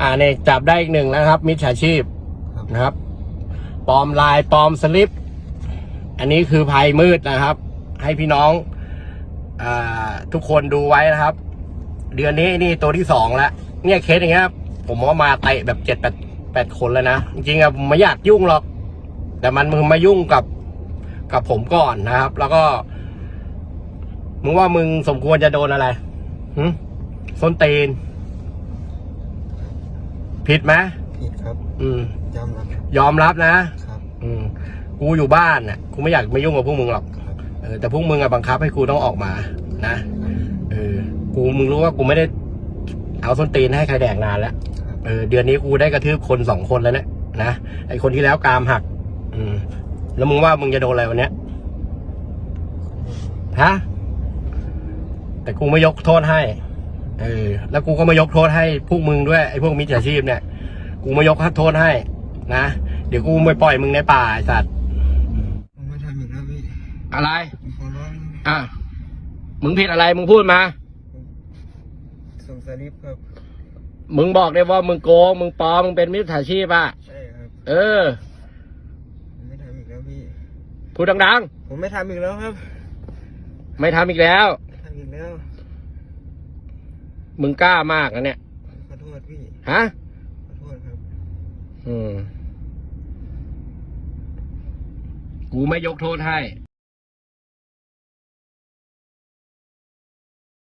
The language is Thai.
อ่าเนี่ยจับได้อีกหนึ่งแล้วนะครับ มิจฉาชีพครับนะครับปลอมลายปลอมสลิป อันนี้คือภัยมืดนะครับ ให้พี่น้องอาทุกคนดูไว้นะครับ เดือนนี้นี่ตัวที่สองแล้วเนี่ยเคสอย่างเงี้ยผมว่ามาเตะแบบเจ็ดแปดแปดคนแล้วนะ จริงๆอะผมไม่อยากยุ่งหรอก แต่มันมึงมายุ่งกับกับผมก่อนนะครับ แล้วก็ มึงว่ามึงสมควรจะโดนอะไรหึส้นตีน ผิดไหมผิดครับ อืม ยอมรับครับ ยอมรับนะ ครับ อืม กูอยู่บ้านน่ะ กูไม่อยากมายุ่งกับพวกมึงหรอก ครับ เออแต่พวกมึงอะบังคับให้กูต้องออกมา นะ เออ กูมึงรู้ว่ากูไม่ได้เอาส้นตีนให้ใครแดกนานแล้วครับเออ เดือนนี้กูได้กระทืบคนสองคนแล้วเนี่ยนะ ไอคนที่แล้วกรามหัก อืม แล้วมึงว่ามึงจะโดนอะไรวันเนี้ย ฮะ แต่กูไม่ยกโทษให้ เออ แล้วกูก็ไม่ยกโทษให้พวกมึงด้วยไอ้พวกมิจฉาชีพเนี่ย กูไม่ยกโทษให้ นะ เดี๋ยวกูไม่ปล่อยมึงในป่าไอ้สัตว์ผมไม่ทำอีกแล้วพี่อะไร ผมขอร้องอะ มึงผิดอะไร มึงพูดมา ส่งสลิปครับ มึงบอกได้ว่ามึงโกง มึงปลอม มึงเป็นมิจฉาชีพอะ ใช่ครับ เออ ผมไม่ทำอีกแล้วพี่ พูดดังผมไม่ทำอีกแล้วครับๆ ไม่ทำอีกแล้ว ไม่ทำอีกแล้ว มึงกล้ามากนะเนี่ยผมขอโทษพี่ ฮะขอโทษครับ อืม กูไม่ยกโทษให้